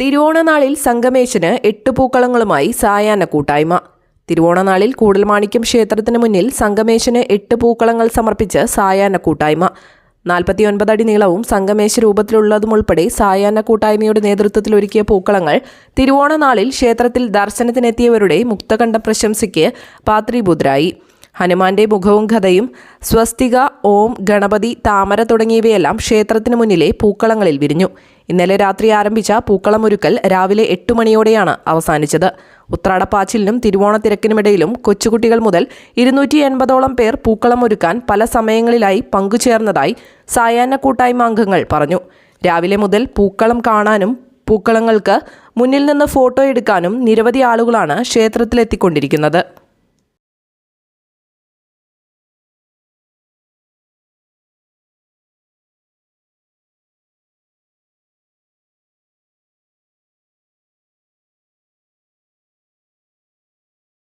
തിരുവോണനാളിൽ സംഗമേശന് എട്ട് പൂക്കളങ്ങളുമായി സായാഹ്ന കൂട്ടായ്മ. തിരുവോണനാളിൽ കൂടൽമാണിക്യം ക്ഷേത്രത്തിന് മുന്നിൽ സംഗമേശന് എട്ട് പൂക്കളങ്ങൾ സമർപ്പിച്ച് സായാഹ്ന കൂട്ടായ്മ. നാൽപ്പത്തിയൊൻപത് അടി നീളവും സംഗമേശ രൂപത്തിലുള്ളതുമുൾപ്പെടെ സായാഹ്ന കൂട്ടായ്മയുടെ നേതൃത്വത്തിൽ ഒരുക്കിയ പൂക്കളങ്ങൾ തിരുവോണനാളിൽ ക്ഷേത്രത്തിൽ ദർശനത്തിനെത്തിയവരുടെ മുക്തകണ്ഠ പ്രശംസയ്ക്ക് പാത്രീഭൂതരായി. ഹനുമാന്റെ മുഖവും കഥയും സ്വസ്തിക ഓം ഗണപതി താമര തുടങ്ങിയവയെല്ലാം ക്ഷേത്രത്തിന് മുന്നിലെ പൂക്കളങ്ങളിൽ വിരിഞ്ഞു. ഇന്നലെ രാത്രി ആരംഭിച്ച പൂക്കളമൊരുക്കൽ രാവിലെ എട്ട് മണിയോടെയാണ് അവസാനിച്ചത്. ഉത്രാടപ്പാച്ചിലിനും തിരുവോണത്തിരക്കിനുമിടയിലും കൊച്ചുകുട്ടികൾ മുതൽ ഇരുന്നൂറ്റി എൺപതോളം പേർ പൂക്കളമൊരുക്കാൻ പല സമയങ്ങളിലായി പങ്കുചേർന്നതായി സായാഹ്ന കൂട്ടായ്മ അംഗങ്ങൾ പറഞ്ഞു. രാവിലെ മുതൽ പൂക്കളം കാണാനും പൂക്കളങ്ങൾക്ക് മുന്നിൽ നിന്ന് ഫോട്ടോ എടുക്കാനും നിരവധി ആളുകളാണ് ക്ഷേത്രത്തിലെത്തിക്കൊണ്ടിരിക്കുന്നത്.